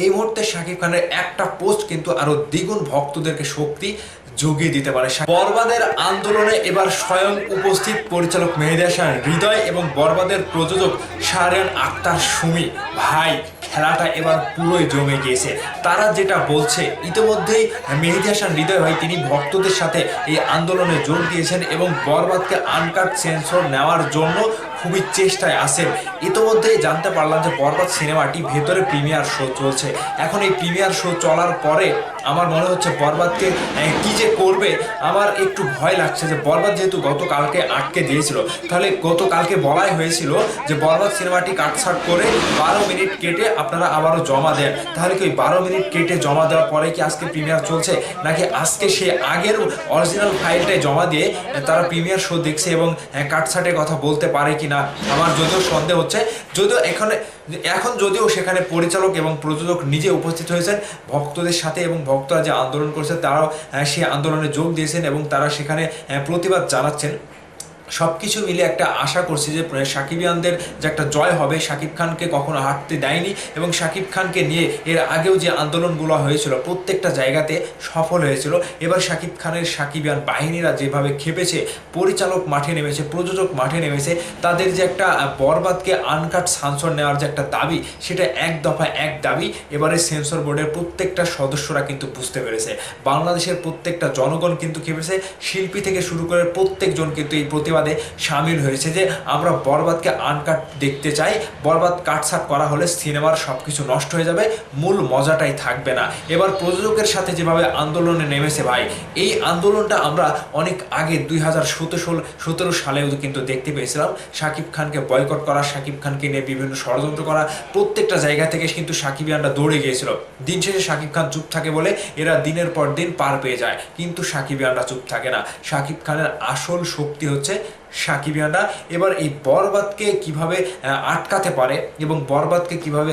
এই মুহূর্তে শাকিব খানের একটা পোস্ট কিন্তু আরও দ্বিগুণ ভক্তদেরকে শক্তি জুগিয়ে দিতে পারে। বরবাদের আন্দোলনে এবার স্বয়ং উপস্থিত পরিচালক মেহেদি হাসান, হৃদয় এবং বরবাদের প্রযোজক শাহরিয়ান আক্তার সুমি। ভাই, খেলাটা এবার পুরোই জমে গিয়েছে। তারা যেটা বলছে, ইতিমধ্যেই মেহেদি হাসান, হৃদয় ভাই তিনি ভক্তদের সাথে এই আন্দোলনে যোগ দিয়েছেন এবং বরবাদকে আনকাট সেন্সর নেওয়ার জন্য খুবই চেষ্টায় আছেন। ইতিমধ্যেই জানতে পারলাম যে বরবাদ সিনেমাটি ভেতরে প্রিমিয়ার শো চলছে। এখন এই প্রিমিয়ার শো চলার পরে আমার মনে হচ্ছে বরবাদকে কি যে করবে, আমার একটু ভয় লাগছে যে বরবাদ যেহেতু গতকালকে আটকে দিয়েছিল, তাহলে গতকালকে বলাই হয়েছিল যে বরবাদ সিনেমাটি কাটছাট করে বারো মিনিট কেটে আপনারা আবারও জমা দেন। তাহলে কি ওই বারো মিনিট কেটে জমা দেওয়ার পরে কি আজকে প্রিমিয়ার চলছে, নাকি আজকে সে আগের অরিজিনাল ফাইলটাই জমা দিয়ে তারা প্রিমিয়ার শো দেখছে এবং কাটছাটের কথা বলতে পারে কি না আমার যদিও সন্দেহ হচ্ছে। যদিও এখানে, এখন যদিও সেখানে পরিচালক এবং প্রযোজক নিজে উপস্থিত হয়েছেন, ভক্তদের সাথে এবং ভক্তরা যে আন্দোলন করেছে তারাও সেই আন্দোলনে যোগ দিয়েছেন এবং তারা সেখানে প্রতিবাদ জানাচ্ছেন। সব কিছু মিলে একটা আশা করছি যে সাকিবিয়ানদের যে একটা জয় হবে শাকিব খানকে কখনো হাঁটতে দেয়নি এবং শাকিব খানকে নিয়ে এর আগেও যে আন্দোলনগুলো হয়েছিল, প্রত্যেকটা জায়গাতে সফল হয়েছিল। এবার শাকিব খানের সাকিবিয়ান বাহিনীরা যেভাবে খেপেছে, পরিচালক মাঠে নেমেছে, প্রযোজক মাঠে নেমেছে, তাদের যে একটা বরবাদকে আনকাট সানসর নেওয়ার যে একটা দাবি, সেটা এক দফা এক দাবি, এবারে সেন্সর বোর্ডের প্রত্যেকটা সদস্যরা কিন্তু বুঝতে পেরেছে। বাংলাদেশের প্রত্যেকটা জনগণ কিন্তু খেপেছে, শিল্পী থেকে শুরু করে প্রত্যেকজন কিন্তু এই প্রতিবাদে সামিল হয়েছে যে আমরা বরবাদকে আনকাট দেখতে চাই। বরবাদ কাটছাট করা হলে সিনেমার সব কিছু নষ্ট হয়ে যাবে, মূল মজাটাই থাকবে না। এবার প্রযোজকের সাথে যেভাবে আন্দোলনে নেমেছে ভাই, এই আন্দোলনটা আমরা অনেক আগে দুই হাজার সতেরো সতেরো সালেও কিন্তু দেখতে পেয়েছিলাম। শাকিব খানকে বয়কট করা শাকিব খানকে নিয়ে বিভিন্ন ষড়যন্ত্র করা, প্রত্যেকটা জায়গা থেকে কিন্তু সাকিবিয়ানরা দৌড়ে গিয়েছিল। দিন শেষে শাকিব খান চুপ থাকে বলে এরা দিনের পর দিন পার পেয়ে যায়, কিন্তু সাকিবিয়ানরা চুপ থাকে না। শাকিব খানের আসল শক্তি হচ্ছে সাকিবিয়ানরা এবার এই বরবাদকে কীভাবে আটকাতে পারে এবং বরবাদকে কীভাবে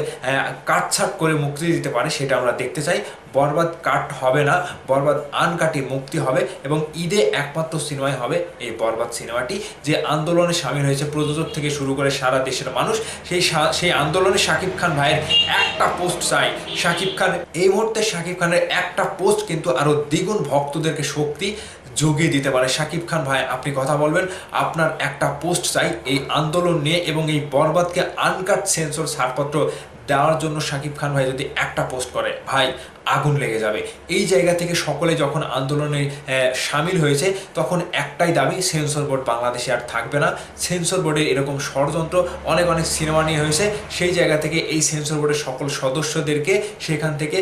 কাটছাট করে মুক্তি দিতে পারে সেটা আমরা দেখতে চাই। বরবাদ কাট হবে না, বরবাদ আনকাটি মুক্তি হবে এবং ঈদে একমাত্র সিনেমাই হবে এই বরবাদ সিনেমাটি, যে আন্দোলনে সামিল হয়েছে প্রযোজক থেকে শুরু করে সারা দেশের মানুষ। সেই সেই আন্দোলনে শাকিব খান ভাইয়ের একটা পোস্ট চাই। শাকিব খান, এই মুহূর্তে শাকিব খানের একটা পোস্ট কিন্তু আরও দ্বিগুণ ভক্তদেরকে শক্তি জুগিয়ে দিতে পারে। সাকিব খান ভাই, আপনি কথা বলবেন। আপনার একটা পোস্ট চাই, এই আন্দোলন নিয়ে এবং এই বরবাদকে আনকাট সেন্সর ছাড়পত্র দেওয়ার জন্য সাকিব খান ভাই যদি একটা পোস্ট করে, ভাই আগুন লেগে যাবে। এই জায়গা থেকে সকলে যখন আন্দোলনে সামিল হয়েছে, তখন একটাই দাবি সেন্সর বোর্ড বাংলাদেশে আর থাকবে না। সেন্সর বোর্ডের এরকম ষড়যন্ত্র অনেক অনেক সিনেমা নিয়ে হয়েছে। সেই জায়গা থেকে এই সেন্সর বোর্ডের সকল সদস্যদেরকে সেখান থেকে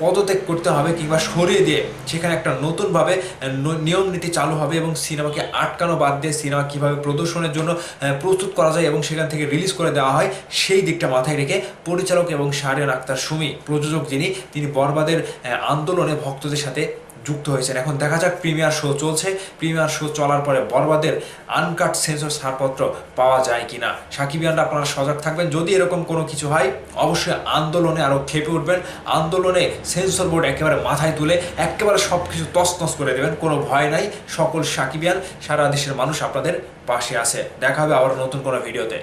পদত্যাগ করতে হবে কিংবা সরিয়ে দিয়ে সেখানে একটা নতুনভাবে নিয়ম নীতি চালু হবে এবং সিনেমাকে আটকানো বাদ দিয়ে সিনেমা কীভাবে প্রদর্শনের জন্য প্রস্তুত করা যায় এবং সেখান থেকে রিলিজ করে দেওয়া হয়, সেই দিকটা মাথায় রেখে পরিচালক এবং শাহরিয়ান আক্তার সুমি, প্রযোজক যিনি, তিনি বরবাদের আন্দোলনে ভক্তদের সাথে যুক্ত হয়েছেন। এখন দেখা যাক, প্রিমিয়ার শো চলছে। প্রিমিয়ার শো চলার পরে বরবাদের আনকাট সেন্সর ছাড়পত্র পাওয়া যায় কি কিনা সাকিবিয়ানরা আপনারা সজাগ থাকবেন। যদি এরকম কোনো কিছু হয়, অবশ্যই আন্দোলনে আরও খেপে উঠবেন। আন্দোলনে সেন্সর বোর্ড একেবারে মাথায় তুলে একেবারে সব কিছু তছনছ করে দেবেন। কোনো ভয় নাই। সকল সাকিবিয়ান সারা দেশের মানুষ আপনাদের পাশে আছে। দেখা হবে আবার নতুন কোনো ভিডিওতে।